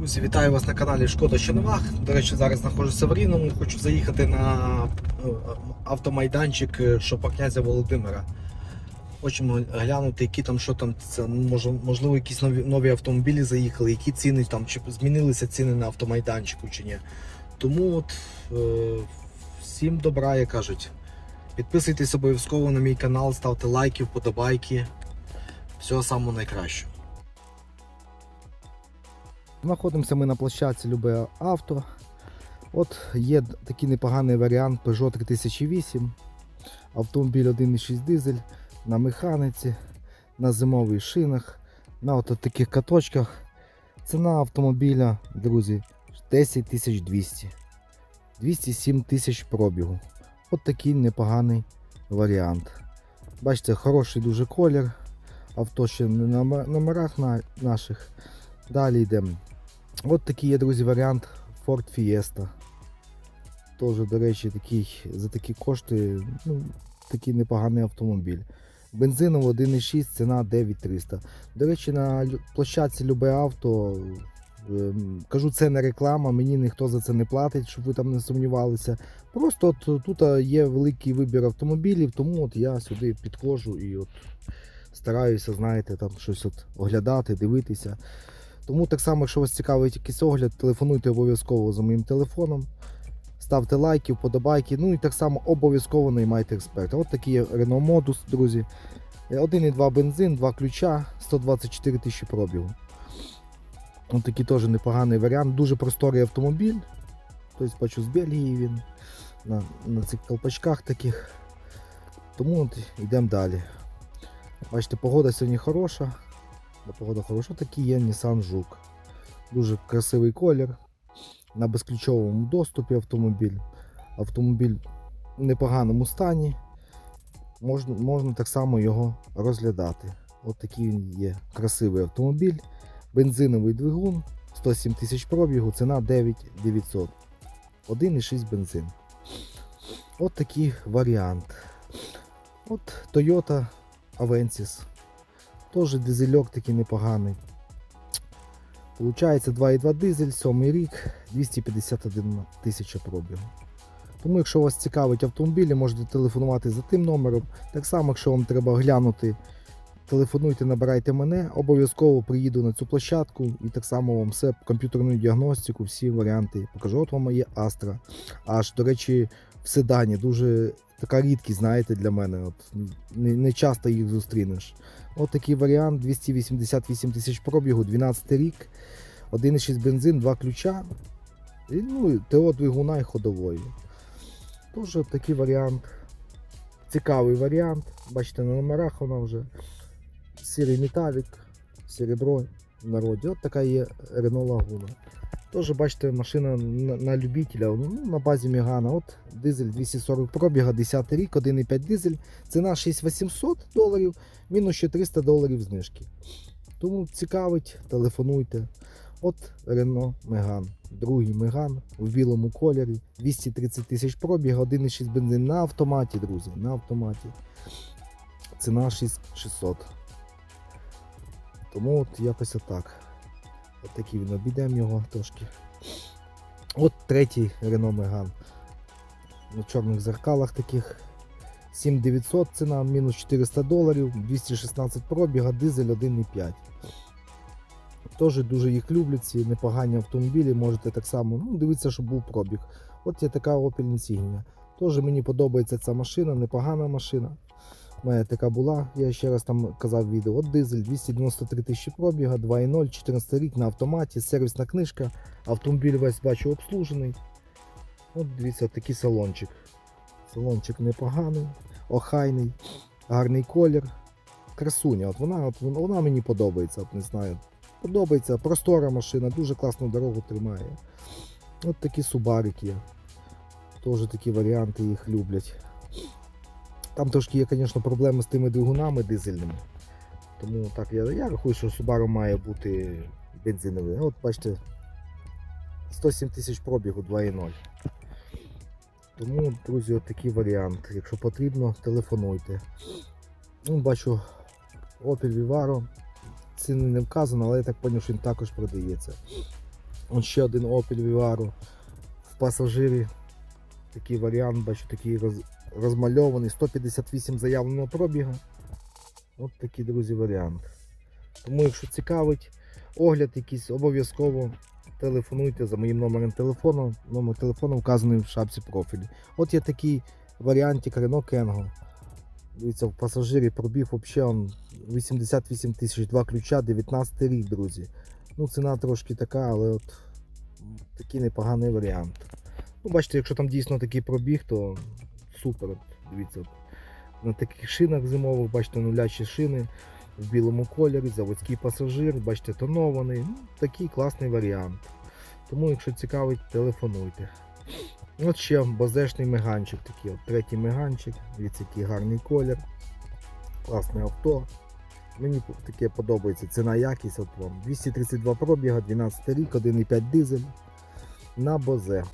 Друзі, вітаю вас на каналі Шкода Щоновах. До речі, зараз знаходжуся в Рівному. Хочу заїхати на е, автомайданчик е, Шопа князя Володимира. Хочемо глянути, які там, що там, це можливо, якісь нові, нові автомобілі заїхали, які ціни там, чи змінилися ціни на автомайданчику чи ні. Тому от е, всім добра, як кажуть. Підписуйтесь обов'язково на мій канал, ставте лайки, вподобайки. Всього самого найкращого. Знаходимося ми на площадці Любе авто. От є такий непоганий варіант Peugeot 3008. Автомобіль 1.6 дизель на механіці, на зимових шинах, на от таких каточках. Ціна автомобіля, друзі, 10 200. 207 тисяч пробігу. От такий непоганий варіант. Бачите, хороший дуже колір. Авто ще не на номерах наших. Далі йдемо. От такий є, друзі, варіант Ford Fiesta. Теж, до речі, такий, за такі кошти ну, такий непоганий автомобіль. Бензиновий 1,6, ціна 9300. До речі, на площадці Любе авто. ем, Кажу, це не реклама, мені ніхто за це не платить, щоб ви там не сумнівалися. Просто от тут є великий вибір автомобілів, тому от я сюди підходжу і от стараюся, знаєте, там щось от оглядати, дивитися. Тому так само, якщо вас цікавить якийсь огляд, телефонуйте обов'язково за моїм телефоном. Ставте лайки, вподобайки, ну і так само обов'язково наймайте експерта. От такий Renault Modus, друзі. Е, 1,2 бензин, 2 ключа, 124 тисячі пробігу. Ось такий теж непоганий варіант. Дуже просторий автомобіль. Тобто бачу з Бельгії він на, на цих колпачках таких. Тому от йдемо далі. Бачите, погода сьогодні хороша. Бо Погода хороша. Такий є Nissan Жук. Дуже красивий колір. На безключовому доступі автомобіль. Автомобіль в непоганому стані. Можна, можна так само його розглядати. От такий він є красивий автомобіль. Бензиновий двигун, 107 тисяч пробігу, ціна 9900. 1,6 бензин. От такий варіант. От Toyota Avensis. Теж дизельок такий непоганий. Получається 2,2 дизель, 7 рік, 251 тисяча пробігу. Тому, якщо вас цікавить автомобілі, можете телефонувати за тим номером. Так само, якщо вам треба глянути, телефонуйте, набирайте мене, обов'язково приїду на цю площадку і так само вам все комп'ютерну діагностику, всі варіанти покажу. От вам є Astra. Аж, до речі, в седані дуже така рідкість, знаєте, для мене. От, не, не часто їх зустрінеш. От такий варіант 288 тисяч пробігу, 12 рік, 1,6 бензин, 2 ключа. І, ну, ТО двигуна і ходової. Тож такий варіант. Цікавий варіант. Бачите, на номерах вона вже сірий металік, серебро в народі. От така є Renault Laguna. Теж бачите, машина на, на любителя, ну, на базі Мегана. От дизель 240 пробіга, 10 рік, 1,5 дизель. Ціна 6800 доларів, мінус ще 300 доларів знижки. Тому цікавить, телефонуйте. От Renault Megane. Другий Megane в білому кольорі. 230 тисяч пробіг, 1,6 бензин на автоматі, друзі. На автоматі. Ціна 6600. Тому от якось отак. От такий він обійдемо його трошки. От третій Renault Megane. На чорних зеркалах таких. 7900 ціна, мінус 400 доларів, 216 пробіга, дизель 1,5. Теж дуже їх люблять, ці непогані автомобілі. Можете так само ну, дивитися, щоб був пробіг. От є така Opel Insignia. Теж мені подобається ця машина, непогана машина. У мене така була, я ще раз там казав відео. От дизель 293 тисячі пробіга, 2.0, 14 рік на автоматі, сервісна книжка. Автомобіль весь бачу обслужений. От дивіться, такий салончик. Салончик непоганий, охайний, гарний колір. Красуня. От вона, от вона, мені подобається, от не знаю. Подобається, простора машина, дуже класну дорогу тримає. От такі субарики. Теж такі варіанти їх люблять. Там трошки є, звісно, проблеми з тими двигунами дизельними. Тому так, я, я рахую, що Subaru має бути бензиновий. От бачите, 107 тисяч пробігу 2.0. Тому, друзі, от такий варіант. Якщо потрібно, телефонуйте. Ну, бачу Opel Vivaro. Ціни не вказано, але я так зрозумів, що він також продається. Ось ще один Opel Vivaro. В пасажирі такий варіант, бачу, такий роз, розмальований. 158 заявленого пробігу. От такий, друзі, варіант. Тому, якщо цікавить, огляд якийсь обов'язково телефонуйте за моїм номером телефону. Номер телефону вказаний в шапці профілі. От є такий варіантик Renault Kengo. Дивіться, в пасажирі пробіг взагалі он 88 тисяч, два ключа, 19 рік, друзі. Ну, ціна трошки така, але от такий непоганий варіант. Ну, бачите, якщо там дійсно такий пробіг, то супер. Дивіться, на таких шинах зимових, бачите, нулячі шини в білому кольорі, заводський пасажир, бачите, тонований. Ну, такий класний варіант. Тому, якщо цікавить, телефонуйте. От ще базешний меганчик такий, от третій меганчик, дивіться, який гарний колір, класне авто. Мені таке подобається ціна якість. От вам 232 пробіга, 12 рік, 1,5 дизель на бозе.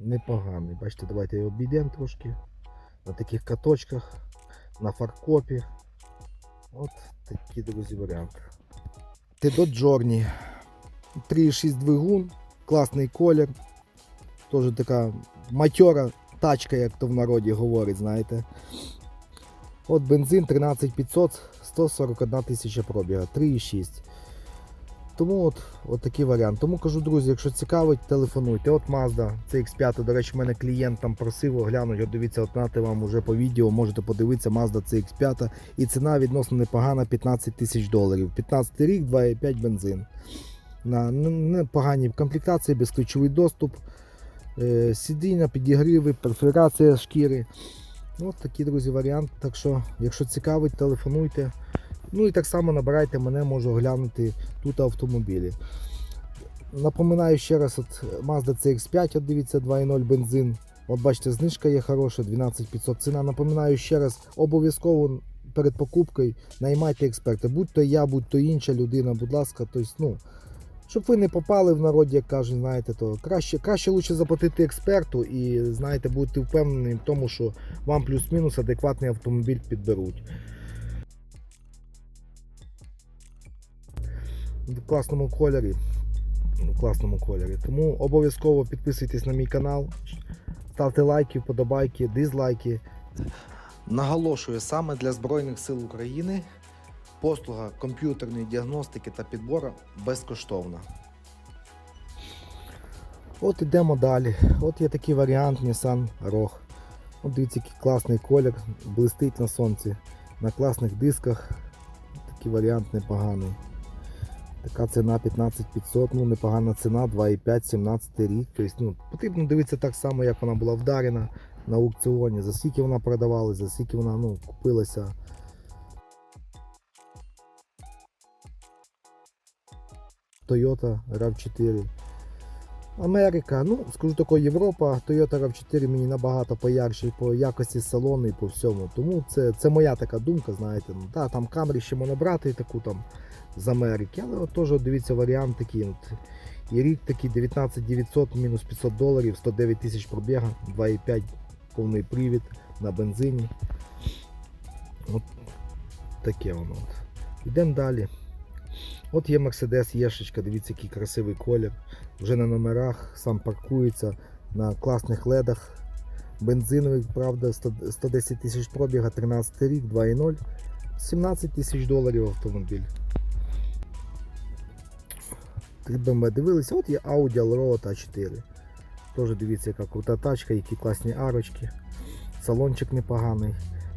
Непоганий. Бачите, давайте його обійдемо трошки. На таких каточках, на фаркопі. От такі, друзі, варіанти. Тедо Джорні. 3,6 двигун, класний колір. Теж така матьора тачка, як то в народі говорить, знаєте. От бензин 13500, 141 тисяча пробіга, 3,6. Тому от, от такий варіант. Тому кажу, друзі, якщо цікавить, телефонуйте. От Mazda CX5, до речі, мене клієнт там просив оглянути, от дивіться, от вам уже по відео, можете подивитися Mazda CX5 і ціна відносно непогана 15 тисяч доларів. 15 рік, 2,5 бензин. На непоганій комплектації, безключовий доступ, е, сидіння, підігріви, перфорація шкіри. Ось такий, друзі, варіант. Так що, якщо цікавить, телефонуйте. Ну і так само набирайте мене, можу оглянути тут автомобілі. Напоминаю ще раз, от Mazda CX5, от дивіться, 2.0 бензин. От бачите, знижка є хороша, 12500 ціна. Напоминаю ще раз, обов'язково перед покупкою наймайте експерта. Будь то я, будь то інша людина, будь ласка, тобто, ну, щоб ви не попали в народі, як кажуть, знаєте, то краще краще лучше заплатити експерту і знаєте, будете впевнені в тому, що вам плюс-мінус адекватний автомобіль підберуть. В класному кольорі. В класному кольорі. Тому обов'язково підписуйтесь на мій канал, ставте лайки, вподобайки, дизлайки. Наголошую саме для Збройних сил України послуга комп'ютерної діагностики та підбору безкоштовна. От ідемо далі. От є такий варіант Nissan Rogue. От дивіться, який класний колір, блистить на сонці, на класних дисках. Такий варіант непоганий. Така ціна 15500, ну непогана ціна, 2,5, 17 рік. Тобто, ну, потрібно дивитися так само, як вона була вдарена на аукціоні, за скільки вона продавалась, за скільки вона ну, купилася. Toyota RAV4. Америка, ну, скажу тако, Європа, Toyota RAV4 мені набагато поярче по якості салону і по всьому. Тому це це моя така думка, знаєте. Ну, да, Там Camry ще можна брати таку там з Америки, але от теж дивіться варіант такий. От, і рік такий 19900 мінус 500 доларів, 109 тисяч пробіга, 2,5 повний привід на бензині. От таке воно. От. Йдемо далі. От є Mercedes Єшечка, дивіться, який красивий колір. Вже на номерах, сам паркується на класних ледах. Бензиновий, правда, 110 тисяч пробіга, 13 рік, 2,0, 17 тисяч доларів автомобіль. 3 BMW дивилися, от є Audi Allroad A4. Теж дивіться, яка крута тачка, які класні арочки. Салончик непоганий.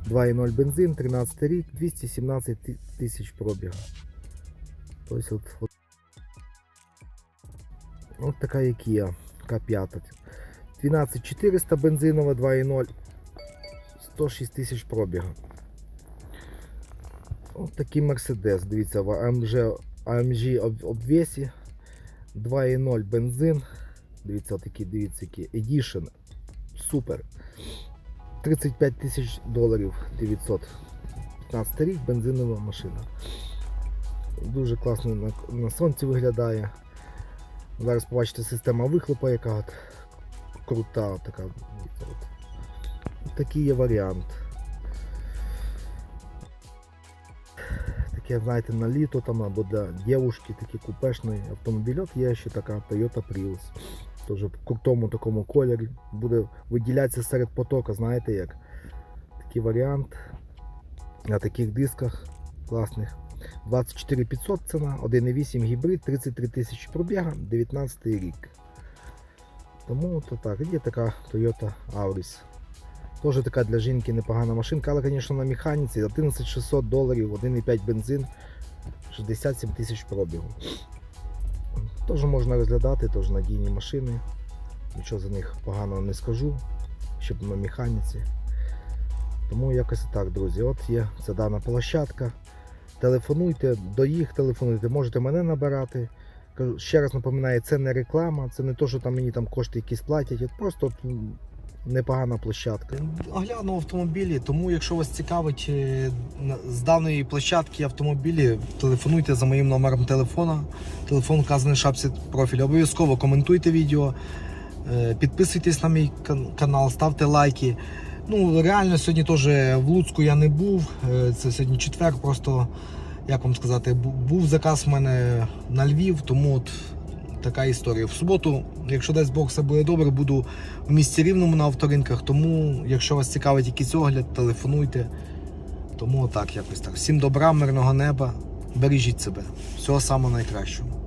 2,0 бензин, 13 рік, 217 тисяч пробіга. Тобто от, от, от така є Kia K5. 12400 бензинова 2.0, 106 тисяч пробіга. От такий Mercedes, дивіться, в AMG, AMG об- обвесі 2.0 бензин. Дивіться, такий, дивіться, який Edition. Супер. 35 тисяч доларів 900. 15 рік бензинова машина. Дуже класно на, на сонці виглядає. Зараз побачите система вихлопа, яка от крута. От така. От. Такий є варіант. Таке, знаєте, на літо там або для дівушки такий купешний автомобіль. Є ще така Toyota Prius. Теж в крутому такому кольорі. Буде виділятися серед потока, знаєте як. Такий варіант. На таких дисках класних. 24 500 ціна, 1,8 гібрид, 33 тисячі пробіга, 19 рік. Тому то так, є така Toyota Auris. Теж така для жінки непогана машинка, але, звісно, на механіці 11600 доларів, 1,5 бензин, 67 тисяч пробігу. Теж можна розглядати, теж надійні машини. Нічого за них поганого не скажу, щоб на механіці. Тому якось так, друзі. От є ця дана площадка. Телефонуйте, до їх телефонуйте, можете мене набирати. Ще раз напоминаю, це не реклама, це не то, що там мені там кошти якісь платять, просто непогана площадка. Огляну автомобілі, тому якщо вас цікавить е, з даної площадки автомобілі, телефонуйте за моїм номером телефона. Телефон вказаний в шапці профілю. Обов'язково коментуйте відео, е, підписуйтесь на мій канал, ставте лайки. Ну, реально, сьогодні теж в Луцьку я не був. е, Це сьогодні четвер, просто як вам сказати, був заказ в мене на Львів, тому от така історія. В суботу, якщо дасть Бог все буде добре, буду в місті рівному на авторинках. Тому, якщо вас цікавить якийсь огляд, телефонуйте. Тому отак якось так. Всім добра, мирного неба, бережіть себе. Всього самого найкращого.